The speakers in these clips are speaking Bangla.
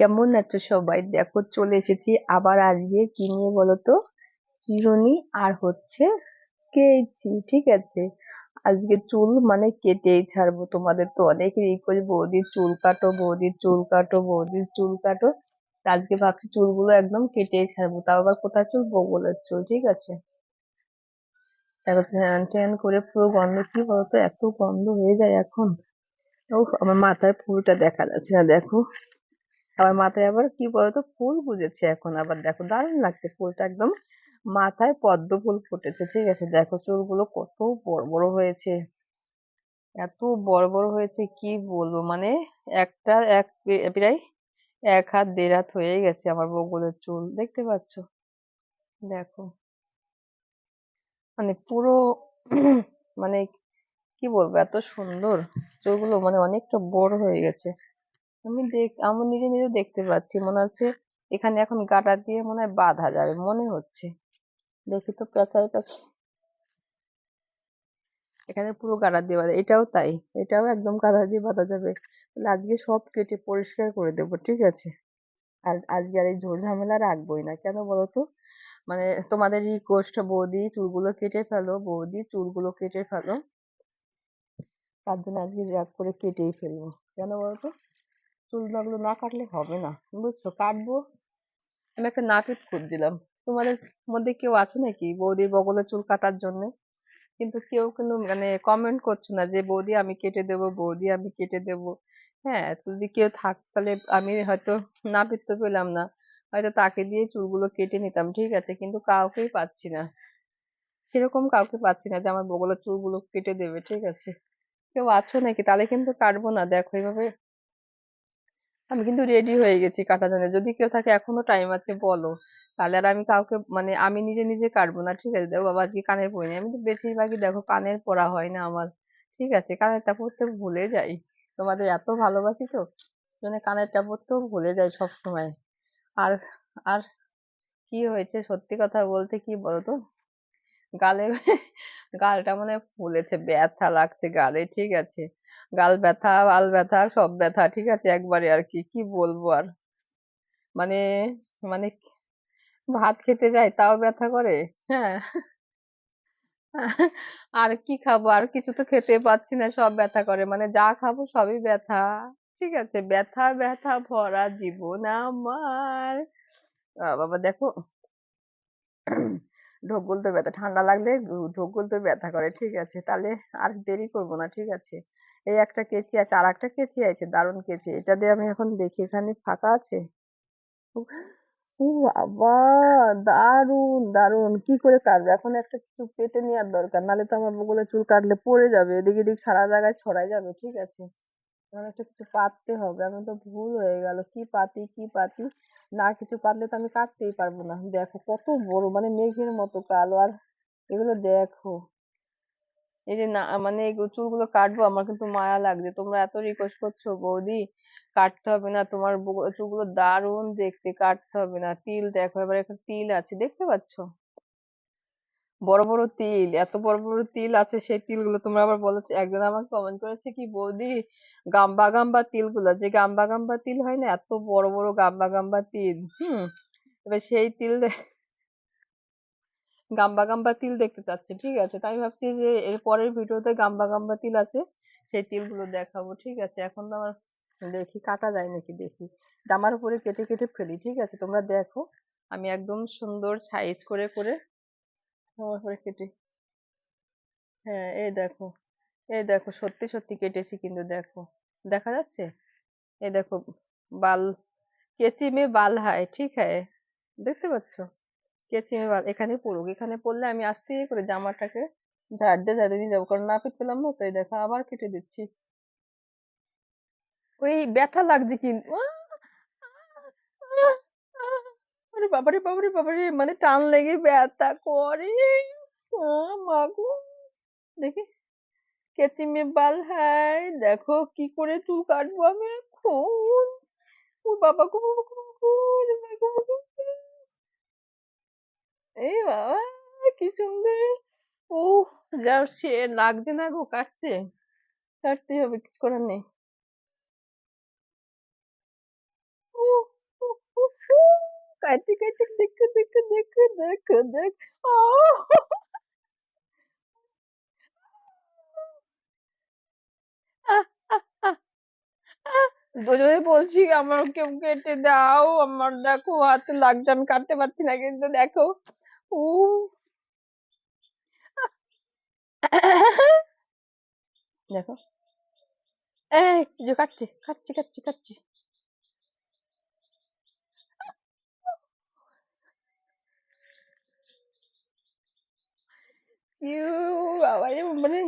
কেমন আছো সবাই? দেখো, চলে এসেছি আবার আজকে। কি নিয়ে বলো তো চিরুনি আর হচ্ছে কেচি, ঠিক আছে? আজকে চুল মানে কেটেই ছাড়বো তোমাদের তো অনেক রিকোয়েস্ট বৌদির চুল কাটো, বৌদির চুল কাটো, বৌদির চুল কাটো। আজকে ভাবছি চুলগুলো একদম কেটেই ছাড়বো। তাও আবার কোথায় চুল? বগলের চুল, ঠিক আছে? তারপর ট্যান করে পুরো গন্ধ, কি বলতো? এত গন্ধ হয়ে যায় এখন। উফ আমার মাথায় ফুলটা দেখা যাচ্ছে না, দেখো। আমার মাথায় আবার কি বলতো? ফুল বুঝেছে এখন আবার। দেখো দারুণ লাগছে ফুলটা একদম মাথায় পদ্ম ফুল ফুটেছে, ঠিক আছে? দেখো চুলগুলো কত বড় বড় হয়েছে। এত বড় বড় হয়েছে কি বলব? মানে একটা এক প্রায় এক হাত দেড় হাত হয়ে গেছে আমার বগলের চুল, দেখতে পাচ্ছ? দেখো। মানে পুরো মানে কি বলব? এত সুন্দর। চুলগুলো মানে অনেকটা বড় হয়ে গেছে। আমি দেখ, আমি নিজে নিজে দেখতে পাচ্ছি। মনে হচ্ছে এখানে এখন গাঁটা দিয়ে মনে হয় বাঁধা যাবে, মনে হচ্ছে। দেখি তো পেঁচাই পেঁচাই এখানে পুরো গাঁটা দিয়ে বাঁধা, এটাও তাই। এটাও একদম গাঁটা দিয়ে বাঁধা যাবে। তাহলে আজকে সব কেটে পরিষ্কার করে দেবো, ঠিক আছে? আর আজকে আর এই ঝোড় ঝামেলা রাখবোই না। কেন বলো তো? মানে তোমাদের রিকোয়েস্ট বৌদি চুলগুলো কেটে ফেলো, বৌদি চুলগুলো কেটে ফেলো। তার জন্য আজকে রাগ করে কেটেই ফেলব। কেন বলতো চুলগুলো না কাটলে হবে না। বুঝছ? কাটবো। আমি একটা নাপিত খুঁজছিলাম তোমাদের মধ্যে কেউ আছে নাকি বৌদির বগলের চুল কাটার জন্য? কিন্তু কেউ কিন্তু মানে কমেন্ট করছে না যে, বৌদি, আমি কেটে দেবো, বৌদি, আমি কেটে দেবো। হ্যাঁ যদি কেউ থাক, তাহলে আমি হয়তো নাপিত তো পেলাম না। হয়তো তাকে দিয়ে চুলগুলো কেটে নিতাম, ঠিক আছে? কিন্তু কাউকেই পাচ্ছি না। সেরকম কাউকে পাচ্ছি না যে, আমার বগলের চুলগুলো কেটে দেবে, ঠিক আছে? কেউ আছো নাকি? তাহলে কিন্তু কাটবো না। দেখো, এইভাবে আমি কিন্তু রেডি হয়ে গেছি কাটার জন্য যদি কেউ থাকে, এখনও টাইম আছে, বলো। তাহলে আর আমি কাউকে মানে আমি নিজে নিজে কাটবো না, ঠিক আছে? দেখো বাবা, আজকে কানের পরিনি আমি তো বেশিরভাগই দেখো কানের পরা হয় না আমার, ঠিক আছে? কানেরটা পরতে ভুলে যাই। তোমাদের এত ভালোবাসি তো জন্য কানেরটা পরতেও ভুলে যাই সব সময় আর আর কি হয়েছে? সত্যি কথা বলতে কি বলতো? গালে, গালটা মনে ফুলেছে, ব্যথা লাগছে গালে, ঠিক আছে? গাল ব্যথা আল ব্যথা, সব ব্যথা, ঠিক আছে? একবারে আর কি কি বলব আর? মানে মানে ভাত খেতে যাই তাও ব্যথা করে? হ্যাঁ। আর কি খাব? আর কিছু তো খেতে পাচ্ছি না, সব ব্যথা করে। মানে যা খাব সবই ব্যথা, ঠিক আছে? ব্যথা ব্যথা ভরা জীবন আমার। বাবা দেখো। ঢোক গিলতে ব্যথা, ঠান্ডা লাগলে ঢোক গিলতে ব্যথা করে, ঠিক আছে? তাহলে আর দেরি করব না, ঠিক আছে? এই একটা কেচি আছে, আর একটা কেচি আছে, দারুণ কেচি। এটা দিয়ে আমি এখন দেখি এখানে ফাঁকা আছে। ও বাবা, দারুণ দারুণ। কি করে কাটবে? এখন একটা কিছু পেতে নেওয়ার দরকার। নাহলে তো আমার বগলে চুল কাটলে পড়ে যাবে। এদিক এদিক সারা জায়গায় ছড়াই যাবে, ঠিক আছে? এখন একটা কিছু পাততে হবে। আমি তো ভুল হয়ে গেল। কি পাতি কি পাতি? না কিছু পাতলে তো আমি কাটতেই পারব না। দেখো কত বড় মানে মেঘের মতো কালো। আর এগুলো দেখো। এই যে না মানে এই চুলগুলো কাটবো, আমার কিন্তু মায়া লাগছে। তোমরা এত রিকোয়েস্ট করছ, বৌদি, কাটতে হবে না। তোমার চুলগুলো দারুণ দেখতে, কাটতে হবে না। তিল দেখো, এবার একটা তিল আছে, দেখতে পাচ্ছো? বড় বড় তিল, এত বড় বড় তিল আছে, সেই তিলগুলো তোমরা আবার বলেছে, একজন আমাকে কমেন্ট করেছে কি, বৌদি, গাম্বা গাম্বা তিলগুলো। যে গাম্বা গাম্বা তিল হয় না, এত বড় বড় গাম্বা গাম্বা তিল, হুম? এবার সেই তিল গাম্বা গাম্বা তিল দেখতে চাচ্ছে, ঠিক আছে? তাই ভাবছি যে এর পরের ভিডিওতে গাম্বা গাম্বা তিল আছে, সেই তিলগুলো দেখাবো, ঠিক আছে? এখন তো আমার দেখি, কাটা যায় নাকি দেখি? জামার উপরে কেটে কেটে ফেলি, ঠিক আছে? তোমরা দেখো, আমি একদম সুন্দর সাইজ করে করে জামার উপরে কেটে হ্যাঁ এই দেখো এই দেখো, সত্যি সত্যি কেটেছি কিন্তু দেখো, দেখা যাচ্ছে? এই দেখো, বাল, কেচি মে বাল হায়, ঠিক হ্যায় দেখতে পাচ্ছ? কেচি মে বাল এখানে পড়ুক। এখানে পড়লে আমি আস্তে করে জামাটাকে ঝাড় দিয়ে ঝাড় দিয়ে যাব কারণ নাপিত পেলাম না তাই দেখো আবার কেটে দিচ্ছি। ওই ব্যথা লাগছে কিন্তু বাবারে বাবারে বাবারে মানে টান লেগে ব্যথা করে। মাগো দেখি। কেচি মে বাল হায়। দেখো কি করে চুল কাটবো আমি গো, ওরে বাবা গো গো। এই বাবা, কি সুন্দর। ও যা সে লাগছে না গো, কাটতে। কাটতেই হবে, কিছু করার নেই। দেখো দেখো দেখো দেখো যদি বলছি আমার কেউ কেটে দাও। আমার দেখো, হাতে লাগছে, আমি কাটতে পারছি না, কিন্তু দেখো। দেখো এই যে কাটছি কাটছি কাটছি কাটছি ইউ বাবা মানে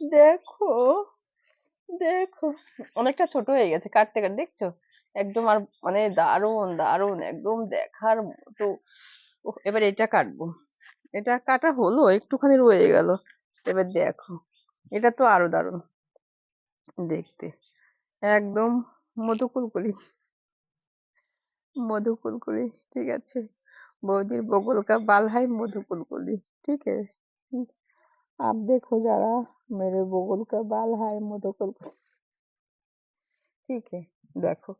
দেখো দেখো অনেকটা ছোট হয়ে গেছে কাটতে কাটতে দেখছ? একদম আর মানে দারুণ দারুণ একদম দেখার মতো উফ, এবার এটা কাটবো এটা কাটা হলো একটুখানি রয়ে গেল এবার দেখো এটা তো আরো দারুণ দেখতে একদম মধু কুলকুলি মধু কুলকুলি ঠিক আছে বৌদির बगल का बाल है मधु कुलकुली ठीक है हम्म, आप देखो जरा मेरे बगल का बाल है मधु कुलकुली ঠিক है দেখো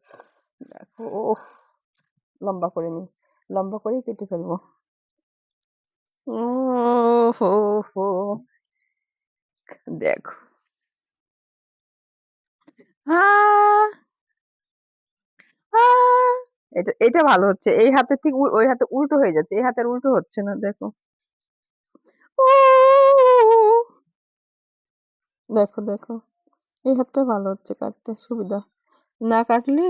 দেখো ওহ লম্বা করে নি লম্বা করে কেটে ফেলব। দেখো। এটা এটা ভালো হচ্ছে। এই হাতে ঠিক ওই হাতে উল্টো হয়ে যাচ্ছে। এই হাতের উল্টো হচ্ছে না, দেখো। দেখো দেখো। এই হাতটা ভালো হচ্ছে কাটতে, সুবিধা। না কাটলে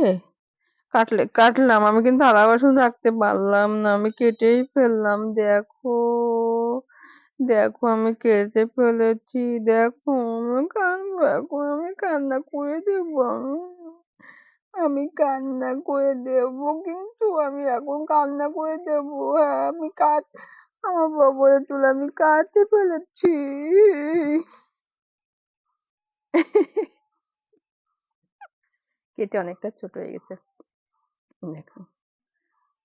কাটলে, কাটলাম। আমি কিন্তু থালা বাসন রাখতে পারলাম না। আমি কেটেই ফেললাম। দেখো দেখো, আমি কেটে ফেলেছি। দেখো, আমি কান্না এখন আমি কান্না করে দেব। আমি কান্না করে দেব, কিন্তু আমি এখন কান্না করে দেব। হ্যাঁ আমি কাট, আমার বগলের চুল আমি কাটতে ফেলেছি। কেটে অনেকটা ছোট হয়ে গেছে। দেখো।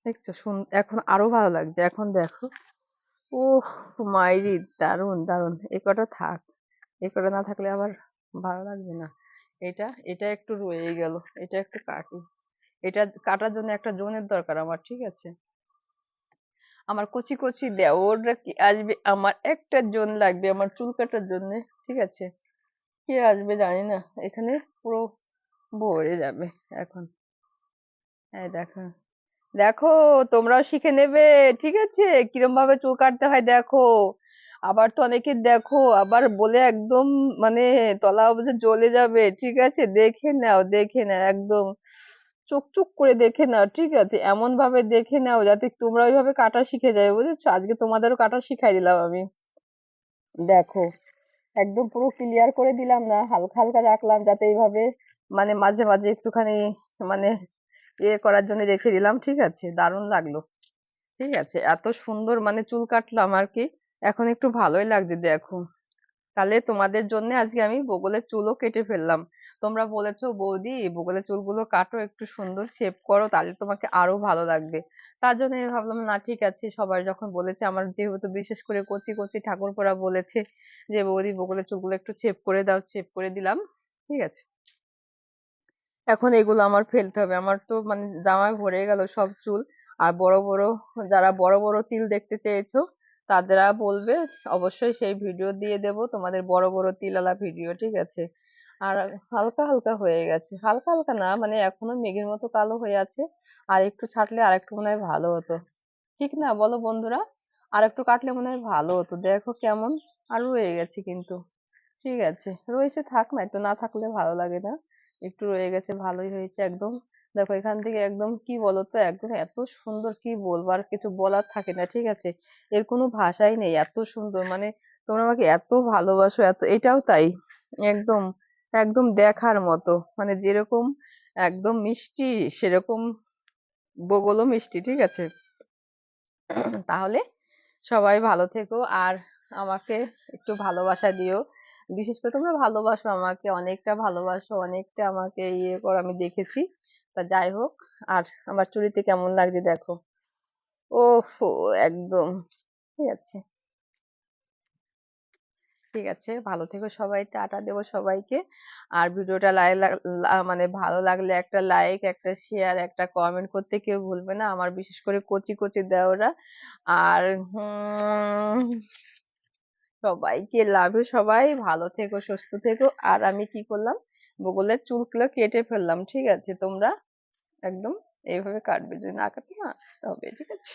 দেখছ? এখন আরও ভালো লাগছে। এখন দেখো। উফ, মাইরি দারুণ দারুণ এই কটা থাক। এই কটা না থাকলে আবার ভালো লাগবে না। এটা এটা একটু রয়ে গেল। এটা একটু কাটি। এটা কাটার জন্য একটা জোনের দরকার আমার, ঠিক আছে? আমার কচি কচি দেওররা কি আসবে? আমার একটা জোন লাগবে আমার চুল কাটার জন্য, ঠিক আছে? কে আসবে জানি না। এখানে পুরো ভরে যাবে এখন। এই দেখো। দেখো, তোমরাও শিখে নেবে, ঠিক আছে? কিরম ভাবে চুল কাটতে হয় দেখো। আবার তো অনেকে দেখো, আবার বলে একদম মানে তলা অবধি জ্বলে যাবে, ঠিক আছে? দেখে নাও দেখে নাও, একদম চুক চুক করে দেখে নাও, ঠিক আছে? এমন ভাবে দেখে নাও যাতে তোমরা ওইভাবে কাটা শিখে যাবে, বুঝেছ? আজকে তোমাদেরও কাটা শিখাই দিলাম আমি। দেখো, একদম পুরো ক্লিয়ার করে দিলাম না, হালকা হালকা রাখলাম যাতে এইভাবে মানে মাঝে মাঝে একটুখানি মানে ইয়ে করার জন্য রেখে দিলাম, ঠিক আছে? দারুণ লাগল। ঠিক আছে, এত সুন্দর মানে চুল কাটলাম আর কি? এখন একটু ভালোই লাগছে, দেখো। তাহলে তোমাদের জন্য আজকে আমি বগলের চুলও কেটে ফেললাম। তোমরা বলেছ, বৌদি, বগলের চুলগুলো কাটো, একটু সুন্দর শেপ করো, তাহলে তোমাকে আরও ভালো লাগবে। তার জন্য আমি ভাবলাম, না, ঠিক আছে। সবাই যখন বলেছে, আমার যেহেতু বিশেষ করে কচি কচি ঠাকুরপোরা বলেছে যে, বৌদি, বগলের চুলগুলো একটু শেপ করে দাও শেপ করে দিলাম। ঠিক আছে। এখন এগুলো আমার ফেলতে হবে। আমার তো মানে জামায় ভরে গেল সব চুল। আর বড় বড়, যারা বড় বড় তিল দেখতে চেয়েছো তারা বলবে, অবশ্যই সেই ভিডিও দিয়ে দেব তোমাদের বড় বড় তিলওয়ালা ভিডিও, ঠিক আছে? আর হালকা হালকা হয়ে গেছে। হালকা হালকা না মানে এখনও মেঘের মতো কালো হয়ে আছে। আর একটু ছাঁটলে আর একটু মনে হয় ভালো হতো। ঠিক না? বলো বন্ধুরা। আর একটু কাটলে মনে হয় ভালো হতো। দেখো কেমন। আর রয়ে গেছে কিন্তু। ঠিক আছে। রয়েছে থাক না, একটু না থাকলে ভালো লাগে না। একটু রয়ে গেছে, ভালোই হয়েছে একদম। দেখো এখান থেকে একদম কি বলতো, একদম এত সুন্দর কি বলব, আর কিছু বলার থাকে না, ঠিক আছে? এর কোনো ভাষাই নেই, এত সুন্দর মানে তোমরা আমাকে এত ভালোবাসো, এত, এটাও তাই, একদম একদম দেখার মতো মানে যেরকম একদম মিষ্টি, সেরকম বগলও মিষ্টি, ঠিক আছে? তাহলে সবাই ভালো থেকো, আর আমাকে একটু ভালোবাসা দিও। বিশেষ করে তোমরা ভালোবাসো আমাকে, অনেকটা ভালোবাসো, অনেকটা আমাকে ইয়ে করো, আমি দেখেছি। তা যাই হোক, আর আমার চুড়িতে কেমন লাগছে দেখো। ওহো, একদম। ঠিক আছে। ঠিক আছে, ভালো থেকো সবাই, টাটা দেবো সবাইকে। আর ভিডিওটা লাই মানে ভালো লাগলে একটা লাইক একটা শেয়ার একটা কমেন্ট করতে কেউ ভুলবে না। আমার বিশেষ করে কচি কচি দেওরা। আর সবাইকে লাভে সবাই ভালো থেকো, সুস্থ থেকো। আর আমি কি করলাম? বগলের চুলগুলো কেটে ফেললাম, ঠিক আছে? তোমরা একদম এইভাবে কাটবে, যদি না কাটো, না, তবে, ঠিক আছে?